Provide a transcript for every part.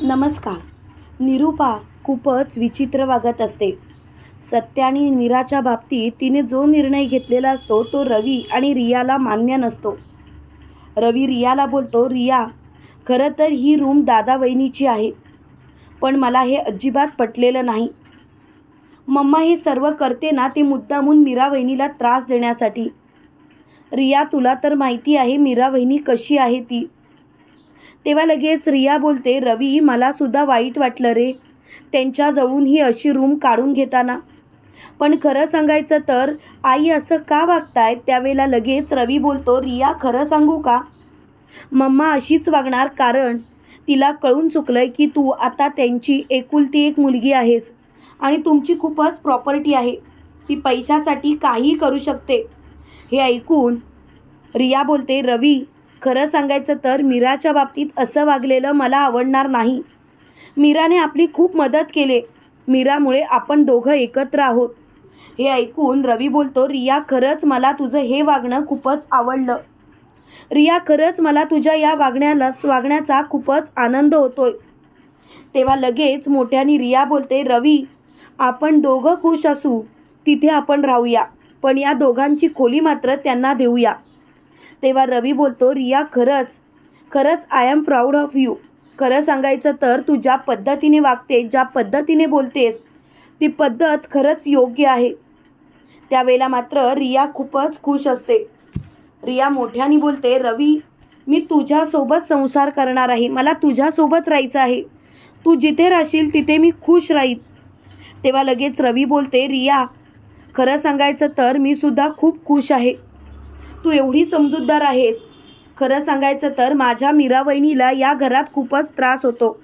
नमस्कार. निरूपा खूपच विचित्र वागत असते. सत्य आणि मीराच्या बाबतीत तिने जो निर्णय घेतलेला असतो तो रवी आणि रियाला मान्य नसतो. रवी रियाला बोलतो रिया खरं तर ही रूम दादा वहिनीची आहे पण मला हे अजिबात पटलेलं नाही. मम्मा हे सर्व करते ना ते मुद्दामून मीरा वहिनीला त्रास देण्यासाठी. रिया तुला तर माहिती आहे मीरा वहिनी कशी आहे ती. तेव्हा लगेच रिया बोलते रवी मला सुद्धा वाईट वाटलं रे. त्यांच्याजवळून ही अशी रूम काढून घेताना. पण खरं सांगायचं तर आई असं का वागतायत त्यावेळेला लगेच रवी बोलतो रिया खरं सांगू का? मम्मा अशीच वागणार कारण तिला कळून चुकलं आहे की तू आता त्यांची एकुलती एक मुलगी आहेस आणि तुमची खूपच प्रॉपर्टी आहे. ती पैशासाठी काहीही करू शकते. हे ऐकून रिया बोलते रवी खरं सांगायचं तर मीराच्या बाबतीत असं वागलेलं मला आवडणार नाही. मीराने आपली खूप मदत केले. मीरामुळे आपण दोघं एकत्र आहोत. हे ऐकून रवी बोलतो रिया खरंच मला तुझं हे वागणं खूपच आवडलं. रिया खरंच मला तुझ्या या वागण्यालाच वागण्याचा खूपच आनंद होतोय. तेव्हा लगेच मोठ्यानी रिया बोलते रवी आपण दोघं खुश असू. तिथे आपण राहूया. पण या दोघांची खोली मात्र त्यांना देऊया. तेव्हा रवी बोलतो रिया खरंच खरंच I am proud of you खरं सांगायचं तर तू ज्या पद्धतीने वागते ज्या पद्धतीने बोलतेस ती पद्धत खरंच योग्य आहे. त्यावेळेला मात्र रिया खूपच खुश असते. रिया मोठ्याने बोलते रवी मी तुझ्यासोबत संसार करणार आहे. मला तुझ्यासोबत राहायचं आहे. तू जिथे राहशील तिथे मी खुश राहीन. तेव्हा लगेच रवी बोलते रिया खरं सांगायचं तर मी सुद्धा खूप खुश आहे. तू एवढी समजूतदार आहेस. खरं सांगायचं तर माझ्या मीरा वहिनीला या घरात खूपच त्रास होतो.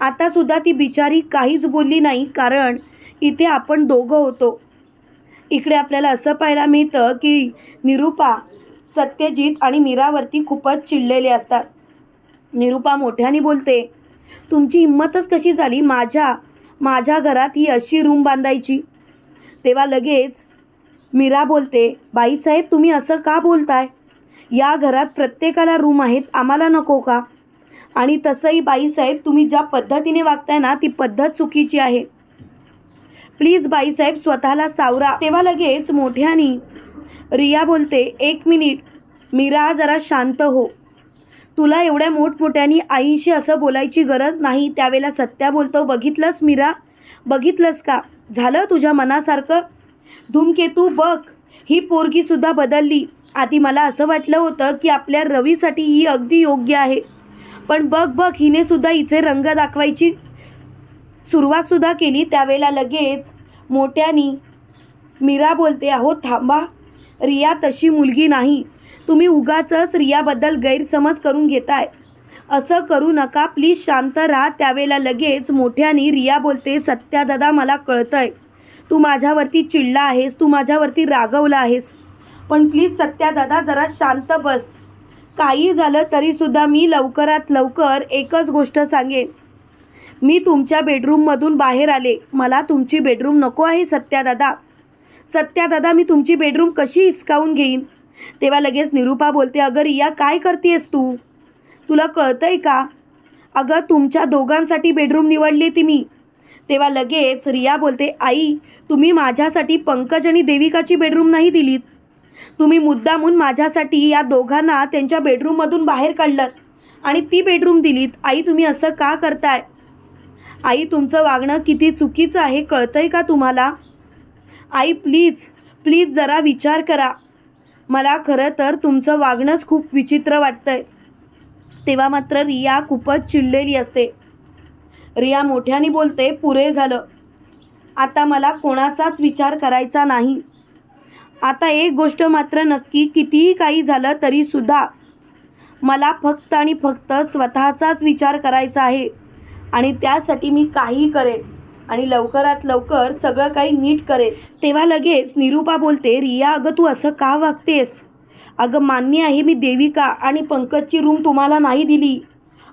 आतासुद्धा ती बिचारी काहीच बोलली नाही कारण इथे आपण दोघं होतो. इकडे आपल्याला असं पाहायला मिळतं की निरूपा सत्यजित आणि मीरावरती खूपच चिडलेले असतात. निरूपा मोठ्याने बोलते तुमची हिंमतच कशी झाली माझ्या माझ्या घरात ही अशी रूम बांधायची तेव्हा लगेच मीरा बोलते बाईसाहेब तुम्ही असं का बोलताय? या घरात प्रत्येकाला रूम आहेत आम्हाला नको का? आणि तसंही बाईसाहेब तुम्ही ज्या पद्धतीने वागताय ना ती पद्धत चुकीची आहे. प्लीज बाईसाहेब स्वतःला सावरा. तेव्हा लगेच मोठ्यानी रिया बोलते एक मिनिट मीरा जरा शांत हो. तुला एवढ्या मोठमोठ्यानी आईशी असं बोलायची गरज नाही त्यावेळेला सत्या बोलतो. बघितलंस मीरा? बघितलंस का? झालं तुझ्या मनासारखं? धूमकेतू बघ. ही पोरगीसुद्धा बदलली. आधी मला असं वाटलं होतं की आपल्या रवीसाठी ही अगदी योग्य आहे. पण बघ बघ हिने सुद्धा हिचे रंग दाखवायची सुरुवातसुद्धा केली. त्यावेळेला लगेच मोठ्यानी मीरा बोलते अहो थांबा. रिया तशी मुलगी नाही. तुम्ही उगाचच रियाबद्दल गैरसमज करून घेताय. असं करू नका. प्लीज शांत राहा. त्यावेळेला लगेच मोठ्यानी रिया बोलते सत्या दादा मला कळतंय. तू माझ्यावरती चिडला आहेस तू माझ्यावरती रागवला आहेस. पण प्लीज सत्या दादा जरा शांत बस. काही झालं तरीसुद्धा मी लवकरात लवकर एकच गोष्ट सांगेन. मी तुमच्या बेडरूममधून बाहेर आले. मला तुमची बेडरूम नको आहे सत्या दादा सत्या दादा मी तुमची बेडरूम कशी हिसकावून घेईन? तेव्हा लगेच निरूपा बोलते अगं रिया काय करतेस तू? तुला कळतंय का? अगं तुमच्या दोघांसाठी बेडरूम निवडली ती मी. तेव्हा लगेच रिया बोलते आई तुम्ही माझ्यासाठी पंकज आणि देविकाची बेडरूम नाही दिलीत. तुम्ही मुद्दामून माझ्यासाठी या दोघांना त्यांच्या बेडरूममधून बाहेर काढलं आणि ती बेडरूम दिलीत. आई तुम्ही असं का करताय? आई तुमचं वागणं किती चुकीचं आहे कळतंय का तुम्हाला? आई प्लीज प्लीज जरा विचार करा. मला खरं तर तुमचं वागणंच खूप विचित्र वाटतंय. तेव्हा मात्र रिया खूपच चिडलेली असते. रिया मोठ्याने बोलते पुरे झालं. आता मला कोणाचाच विचार करायचा नाही. आता एक गोष्ट मात्र नक्की कितीही काही झालं तरीसुद्धा मला फक्त आणि फक्त स्वतःचाच विचार करायचा आहे आणि त्यासाठी मी काही करेन आणि लवकरात लवकर सगळं काही नीट करेन. तेव्हा लगेच निरूपा बोलते रिया अगं तू असं का वागतेस? अगं मान्य आहे मी देविका आणि पंकजची रूम तुम्हाला नाही दिली.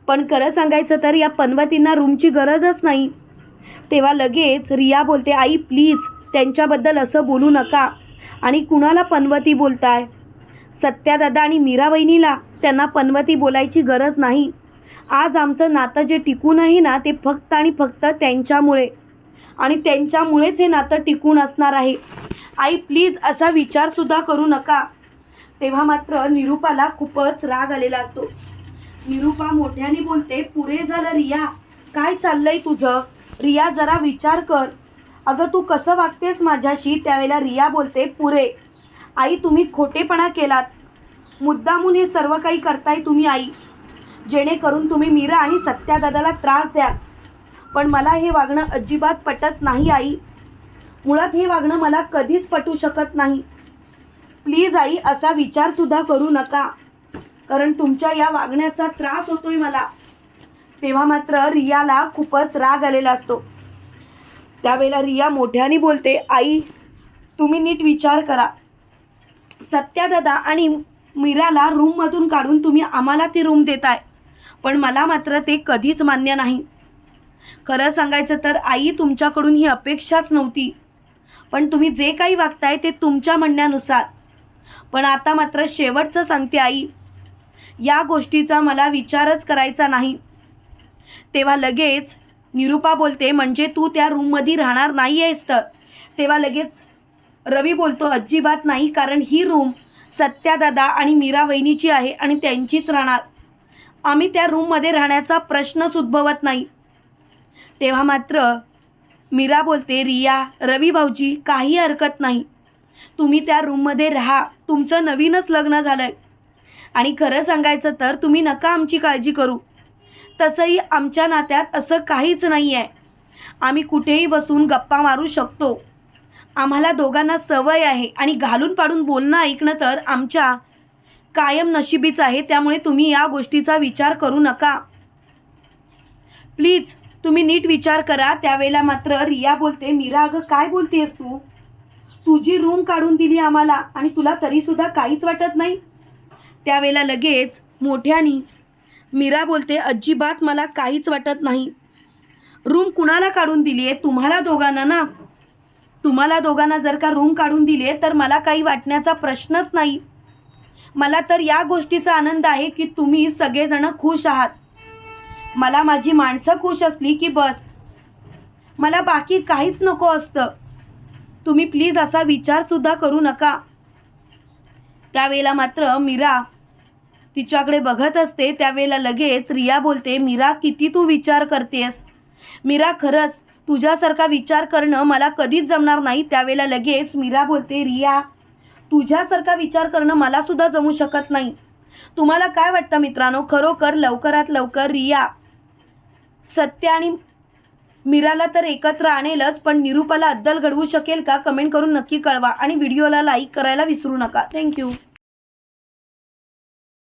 पण खरं सांगायचं तर या पनवतींना रूमची गरजच नाही. तेव्हा लगेच रिया बोलते आई प्लीज त्यांच्याबद्दल असं बोलू नका. आणि कुणाला पनवती बोलताय? सत्यादादा आणि मीरा वहिनीला. त्यांना पनवती बोलायची गरज नाही. आज आमचं नातं जे टिकून आहे ना ते फक्त आणि फक्त त्यांच्यामुळे. आणि त्यांच्यामुळेच हे नातं टिकून असणार आहे. आई प्लीज असा विचारसुद्धा करू नका. तेव्हा मात्र निरूपाला खूपच राग आलेला असतो. निरूपा मोठ्याने बोलते पुरे झालं रिया. काय चाललंय तुझं? रिया जरा विचार कर. अगं तू कसं वागतेस माझ्याशी? त्यावेळेला रिया बोलते पुरे. आई तुम्ही खोटेपणा केलात. मुद्दामून हे सर्व काही करताय तुम्ही आई. जेणेकरून तुम्ही मीरा आणि सत्यादादाला त्रास द्या पण मला हे वागणं अजिबात पटत नाही आई. मुळात हे वागणं मला कधीच पटू शकत नाही. प्लीज आई असा विचारसुद्धा करू नका. कारण तुमच्या या वागण्याचा त्रास होतोय मला. तेव्हा मात्र रियाला खूपच राग आलेला असतो. त्यावेळेला रिया मोठ्याने बोलते आई तुम्ही नीट विचार करा. सत्यादादा आणि मीराला रूममधून काढून तुम्ही आम्हाला ती रूम देताय. पण मला मात्र ते कधीच मान्य नाही. खरं सांगायचं तर आई तुमच्याकडून ही अपेक्षाच नव्हती. पण तुम्ही जे काही वागताय ते तुमच्या म्हणण्यानुसार. पण आता मात्र शेवटचं सांगते आई या गोष्टीचा मला विचारच करायचा नाही. तेव्हा लगेच निरूपा बोलते म्हणजे तू त्या रूममध्ये राहणार नाही आहेस तर. तेव्हा लगेच रवी बोलतो अजिबात नाही कारण ही रूम सत्यादादा आणि मीरा वहिनीची आहे आणि त्यांचीच राहणार. आम्ही त्या रूममध्ये राहण्याचा प्रश्नच उद्भवत नाही. तेव्हा मात्र मीरा बोलते रिया रवी भाऊजी काही हरकत नाही. तुम्ही त्या रूममध्ये राहा. तुमचं नवीनच लग्न झालं आहे आणि खरं सांगायचं तर तुम्ही नका आमची काळजी करू. तसंही आमच्या नात्यात असं काहीच नाही आहे आम्ही कुठेही बसून गप्पा मारू शकतो. आम्हाला दोघांना सवय आहे आणि घालून पाडून बोलणं ऐकणं तर आमच्या कायम नशिबीच आहे त्यामुळे तुम्ही या गोष्टीचा विचार करू नका. प्लीज तुम्ही नीट विचार करा. त्यावेळेला मात्र रिया बोलते मीरा अगं काय बोलतेस तू? तुझी रूम काढून दिली आम्हाला आणि तुला तरीसुद्धा काहीच वाटत नाही? त्यावेळेला लगेच मोठ्यानी मीरा बोलते अजिबात मला काहीच वाटत नाही. रूम कुणाला काढून दिली आहे? तुम्हाला दोघांना ना? तुम्हाला दोघांना जर का रूम काढून दिली आहे तर मला काही वाटण्याचा प्रश्नच नाही. मला तर या गोष्टीचा आनंद आहे की तुम्ही सगळेजण खुश आहात. मला माझी माणसं खुश असली की बस. मला बाकी काहीच नको असतं. तुम्ही प्लीज असा विचारसुद्धा करू नका. त्यावेळेला मात्र मीरा तिच्याकडे बघत असते त्यावेळेला लगेच रिया बोलते मीरा किती तू विचार करतेस? मीरा खरंच तुझ्यासारखा विचार करणं मला कधीच जमणार नाही. त्यावेळेला लगेच मीरा बोलते रिया तुझ्यासारखा विचार करणं मलासुद्धा जमू शकत नाही. तुम्हाला काय वाटतं मित्रांनो? खरोखर लवकरात लवकर रिया सत्य आणि मीराला तर एकत्र आणेलच पण निरूपाला अद्दल घडवू शकेल का? कमेंट करून नक्की कळवा आणि व्हिडिओला लाईक करायला विसरू नका. थँक्यू